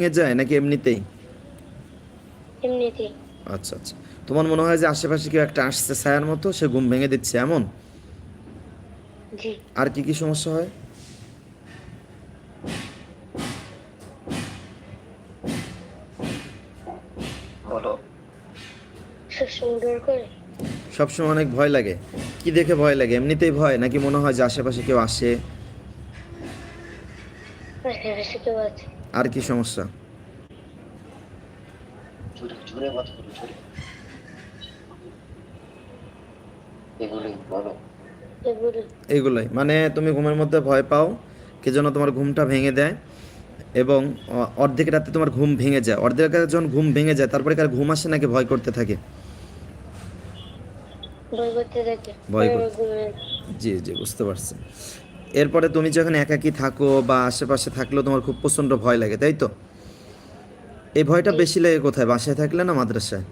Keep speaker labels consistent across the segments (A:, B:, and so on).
A: ভেঙে যায় নাকি এমনিতেই?
B: এমনিতে
A: আচ্ছা আচ্ছা। তোমার মনে হয় যে আশেপাশে কেউ একটা আসছে ছায়ার মতো সে ঘুম ভেঙে দিচ্ছে এমন? আর কি কি সমস্যা হয়? সবসময় অনেক ভয় লাগে। কি দেখে ভয় লাগে? এমনিতেই ভয়? নাকি মনে হয় যে আশেপাশে কেউ আসে?
B: আশেপাশে কেউ আছে।
A: আর কি সমস্যা?
C: জোরে জোরে কথা বলো জোরে। এগুলি বলো।
B: এগুলো
A: এইগুলোই মানে তুমি ঘুমের মধ্যে ভয় পাও কে যেন তোমার ঘুমটা ভেঙে দেয় এবং অর্ধেক রাতে তোমার ঘুম ভেঙে যায়। অর্ধেক রাতে যখন ঘুম ভেঙে যায় তারপরে কার ঘুম আসে নাকি ভয় করতে থাকে?
B: ভয় করতে থাকে।
A: ভয় করতে- জি জি বুঝতে পারছি। এরপরে তুমি যখন একাকি থাকো বা আশেপাশে থাকলেও তোমার খুব প্রচণ্ড ভয় লাগে তাই তো? এই ভয়টা বেশি লাগে কোথায়? বাসায় থাকলে না মাদ্রাসায়?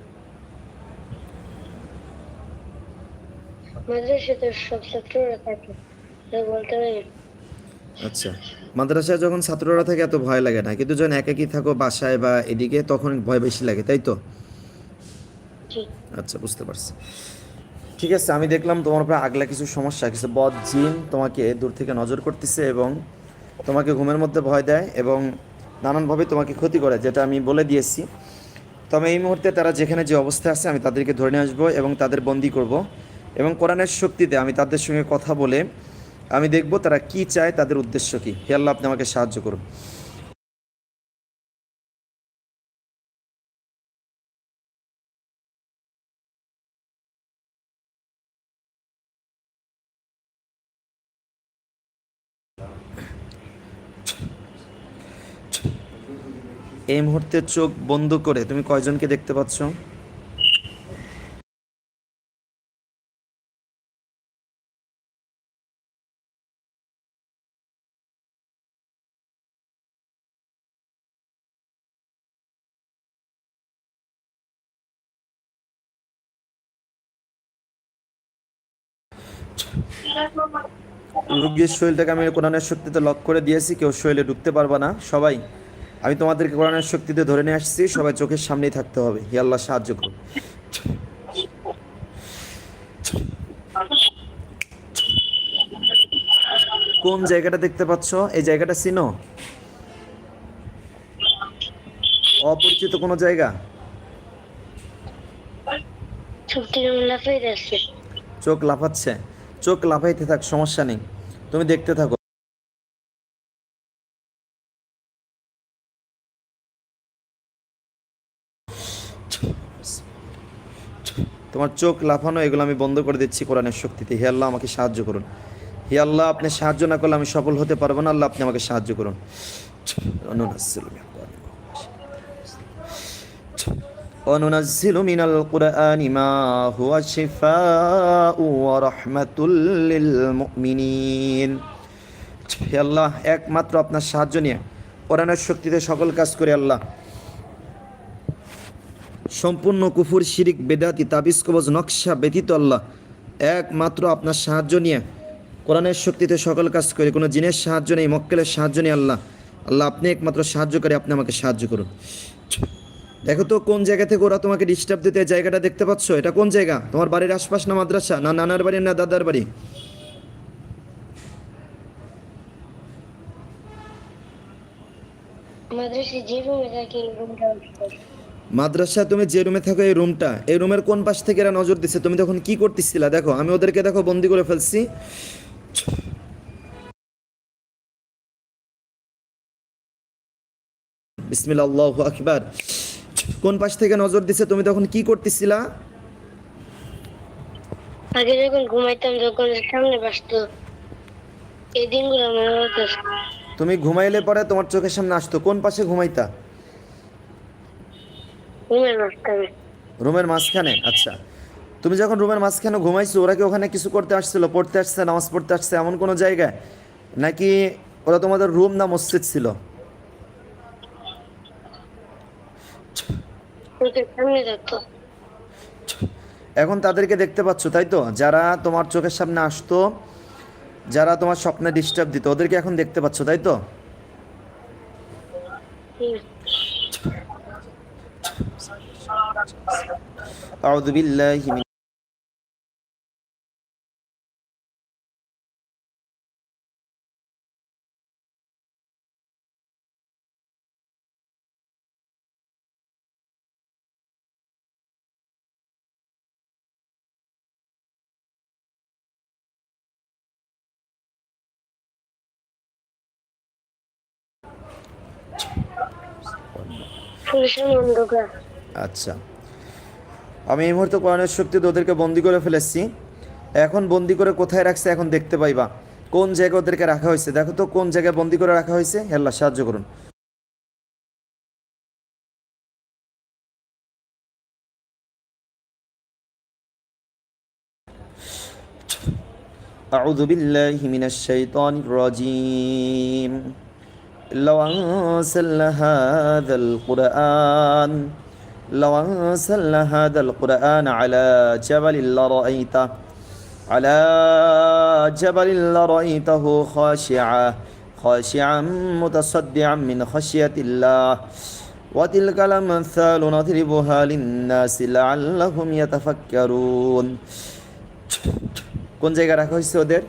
A: আচ্ছা মাদ্রাসায় যখন ছাত্ররা থাকে এত ভয় লাগে না কিন্তু যখন একাকি থাকো বাসায় বা এদিকে তখন ভয় বেশি লাগে তাই তো? আচ্ছা বুঝতে পারছি। ঠিক আছে, আমি দেখলাম তোমার উপরে আগলা কিছু সমস্যা, কিছু বদ জিন তোমাকে দূর থেকে নজর করতেছে এবং তোমাকে ঘুমের মধ্যে ভয় দেয় এবং নানানভাবে তোমাকে ক্ষতি করে, যেটা আমি বলে দিয়েছি। তবে এই মুহূর্তে তারা যেখানে যে অবস্থায় আছে, আমি তাদেরকে ধরে নিয়ে আসব এবং তাদের বন্দি করব। এবং কোরআনের শক্তিতে আমি তাদের সঙ্গে কথা বলে আমি দেখব তারা কি চায়, তাদের উদ্দেশ্য কী। হে আল্লাহ, আপনি আমাকে সাহায্য করুন। এই মুহূর্তে চোখ বন্ধ করে তুমি কয়জনকে দেখতে পাচ্ছ? রুগীর শরীরটাকে আমি কোরআনের শক্তিতে লক করে দিয়েছি, কেউ শরীরে ঢুকতে পারবে না। সবাই আমি তোমাদেরকে কোরআনের শক্তিতে ধরে নিয়ে আসছি সবাই চোখের সামনেই থাকতে হবে। হি আল্লাহ সাহায্য করুন কোন জায়গাটা দেখতে পাচ্ছ? এই জায়গাটা চিনো অপরিচিত কোনো জায়গা? চোখ লাফাচ্ছে। চোখ লাফাইতে থাক সমস্যা নেই। তুমি দেখতে থাকো। তোমার চোখ লাফানো এগুলো আমি বন্ধ করে দিচ্ছি কোরআনের শক্তিতে হে আল্লাহ আমাকে সাহায্য করুন হে আল্লাহ আপনি সাহায্য না করলে আমি সফল হতে পারবো না আল্লাহ আপনি আমাকে সাহায্য করুন وننزل من القرآن ما هو شفاء ورحمة للمؤمنين হে আল্লাহ একমাত্র আপনার সাহায্য নিয়ে কোরআনের শক্তিতে সকল কাজ করে আল্লাহ সম্পূর্ণ কুফুর, শিরিক, বেদাতি তাবিজ কবজ নকশা ব্যতীত আল্লাহ। একমাত্র আপনার সাহায্য নিয়ে, কোরআনের শক্তিতে সকল কাজ করে, কোনো জিনের সাহায্য নেই, মক্কেলের সাহায্য নেই আল্লাহ। আল্লাহ আপনি একমাত্র সাহায্যকারী, আপনি আমাকে সাহায্য করুন। দেখো তো কোন জায়গা থেকে ওরা তোমাকে ডিস্টার্ব দিতে জায়গাটা দেখতে পাচ্ছ? এটা কোন জায়গা? তোমার বাড়ির আশপাশ না মাদ্রাসা, না নানার বাড়ি, না দাদার বাড়ি?
B: মাদ্রাসায় যে রুমে থাকি রুমটা
A: মাদ্রাসা তুমি যে রুমে থাকো এই রুমটা এই রুমের কোন পাশ থেকে এরা নজর দিচ্ছে তুমি তখন কি করতেছিলা? দেখো আমি ওদেরকে দেখো বন্দি করে ফেলছি। আল্লাহ আকবার। কোন পাশ থেকে নজর দিছে? তুমি তখন কি করতেছিলা?
B: আগে যখন ঘুমাইতাম যখন সামনে বাসতো এই দিনগুলো আমার
A: তুমি ঘুমাইলে পরে তোমার চোখের সামনে আসতো। কোন পাশে ঘুমাইতা? রুমের মাঝখানে। আচ্ছা। তুমি যখন রুমের মাঝখানে ঘুমাইছো ওরা কি ওখানে কিছু করতে আসছিল? পড়তে আসছে নামাজ পড়তে আসছে এমন কোনো জায়গায়? নাকি ওরা তোমাদের রুম না মসজিদ ছিল? এখন তাদেরকে দেখতে পাচ্ছ তাই তো? যারা তোমার চোখের সামনে আসতো যারা তোমার স্বপ্নে ডিস্টার্ব দিত ওদেরকে এখন দেখতে পাচ্ছ তাই তো? أعوذ بالله من
B: পুলিশের অন্ধকার
A: আচ্ছা আমি এই মুহূর্তে কোরআনের শক্তিতে ওদেরকে বন্দি করে ফেলেছি এখন বন্দি করে কোথায় রাখছে এখন দেখতে পাইবা কোন জায়গায় ওদেরকে রাখা হয়েছে দেখো তো কোন জায়গায় বন্দি করে রাখা হয়েছে হে আল্লাহ সাহায্য করুন أعوذ بالله من الشيطان الرجيم لو أنزلنا هذا القرآن لو أنزلنا هذا القرآن على جبل لرأيته على جبل لرأيته خاشعا خاشعا متصدعا من خشية الله وتلك الأمثال نضربها للناس لعلهم يتفكرون কোন জায়গায় রাখা হয়েছে ওদের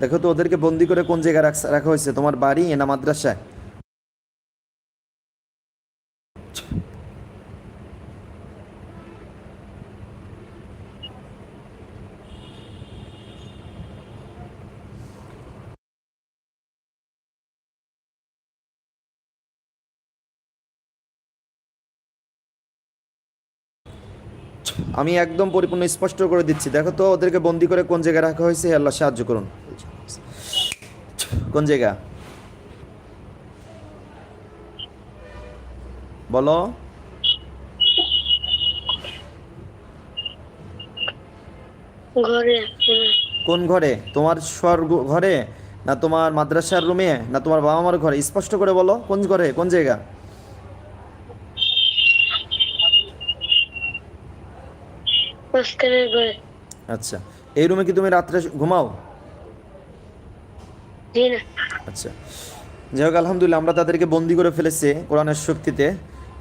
A: দেখো তো, ওদেরকে বন্দি করে কোন জায়গায় রাখা- হয়েছে? তোমার বাড়ি না মাদ্রাসায়? আমি একদম পরিপূর্ণ স্পষ্ট করে দিচ্ছি। দেখো তো, ওদেরকে বন্দি করে কোন জায়গায় রাখা হয়েছে? আল্লাহ, সাহায্য করুন। কোন জায়গা? বলো।
B: ঘরে।
A: কোন ঘরে? তোমার স্বর্গ ঘরে না তোমার মাদ্রাসার রুমে না তোমার বাবা মার ঘরে? স্পষ্ট করে বলো কোন ঘরে কোন জায়গা? আচ্ছা। এই রুমে কি তুমি রাত্রে ঘুমাও? আচ্ছা। যাই হোক আলহামদুলিল্লাহ, আমরা তাদেরকে বন্দি করে ফেলেছি কোরআনের শক্তিতে।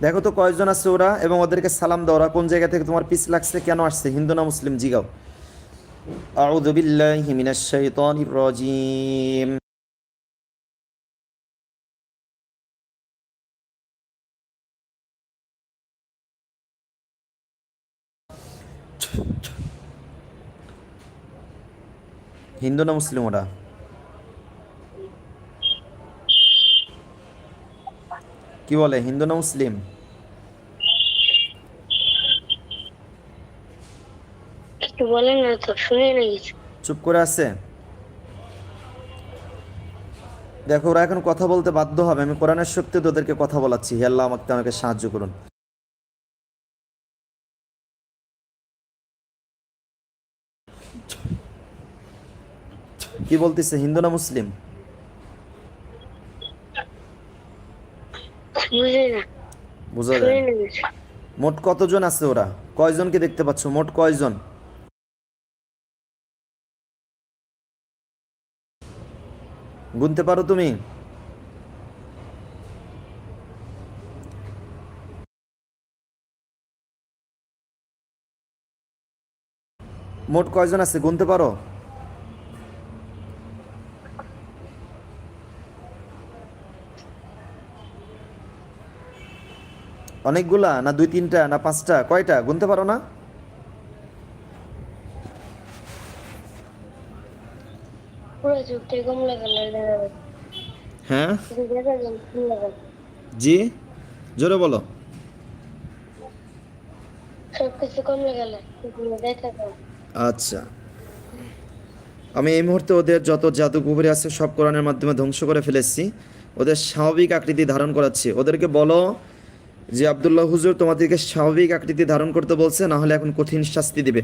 A: দেখো তো কয়জন আছে ওরা এবং ওদেরকে সালাম দাও। ওরা কোন জায়গা থেকে তোমার পিস লাগছে, কেন আসছে? হিন্দু না মুসলিম? জিগাও। আউযু বিল্লাহি মিনাশ শাইতানির রাজিম। হিন্দু না মুসলিম ওরা? কি বলে হিন্দু না মুসলিম?
B: বলেন না তো শুনে না
A: চুপ করে আছে? দেখো ওরা এখন কথা বলতে বাধ্য হবে। আমি কোরআনের শক্তি তোদেরকে কথা বলাচ্ছি। হে আল্লাহ আমাকে আমাকে সাহায্য করুন। কি বলতেছে হিন্দু না মুসলিম?
B: বুঝি
A: যায়। মোট কতজন আছে ওরা? কয়জনকে দেখতে পাচ্ছ? মোট কয়জন? গুনতে পারো তুমি? মোট কয়জন আছে? গুনতে পারো? অনেকগুলা না দুই তিনটা না পাঁচটা কয়টা? গুনতে পারো না? হ্যাঁ? জি? জোরে বলো। আচ্ছা। আমি এই মুহূর্তে ওদের যত জাদুঘুবরি আছে সব কোরআনের মাধ্যমে ধ্বংস করে ফেলেছি। ওদের স্বাভাবিক আকৃতি ধারণ করাচ্ছি। ওদেরকে বলো যে আবদুল্লাহ হুজুর তোমাদেরকে স্বাভাবিক আকৃতি ধারণ করতে বলছে, না হলে এখন কঠিন শাস্তি দিবে।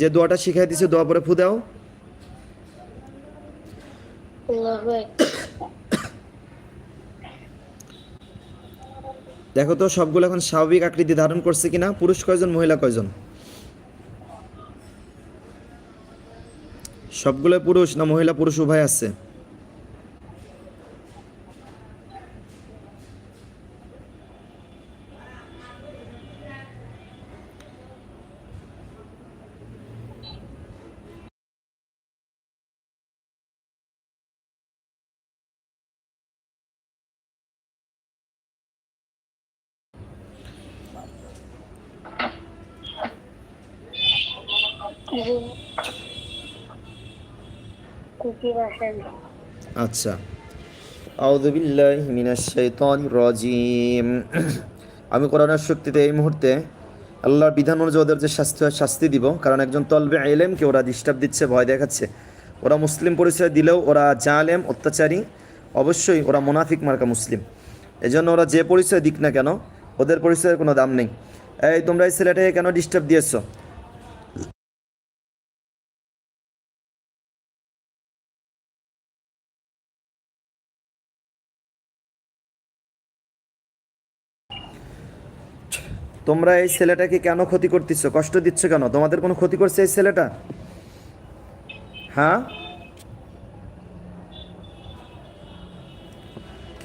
A: যে দোয়াটা শিখাই দিছে, দোয়া পরে ফু দাও
B: আল্লাহু আকবার।
A: দেখো তো, সবগুলো এখন স্বাভাবিক আকৃতি ধারণ করছে কিনা? পুরুষ কয়জন, মহিলা কয়জন? সবগুলো পুরুষ না মহিলা, পুরুষ, উভয় আছে? আচ্ছা। আমি কোরআনের শক্তিতে এই মুহূর্তে আল্লাহর বিধান অনুযায়ী ওদের যে শাস্তি হয়, শাস্তি দিব। কারণ একজন তলবে এলেমকে ওরা ডিস্টার্ব দিচ্ছে, ভয় দেখাচ্ছে। ওরা মুসলিম পরিচয় দিলেও ওরা জালেম, অত্যাচারী, অবশ্যই ওরা মোনাফিক মার্কা মুসলিম। এজন্য ওরা যে পরিচয় দিক না কেন, ওদের পরিচয়ের কোনো দাম নেই। এই তোমরা এই ছেলেটাকে কেন ডিস্টার্ব দিয়েছ? তোমরা এই ছেলেটাকে কেন ক্ষতি করতেছ? কষ্ট দিচ্ছ কেন? তোমাদের কোনো ক্ষতি করছে এই ছেলেটা? হ্যাঁ?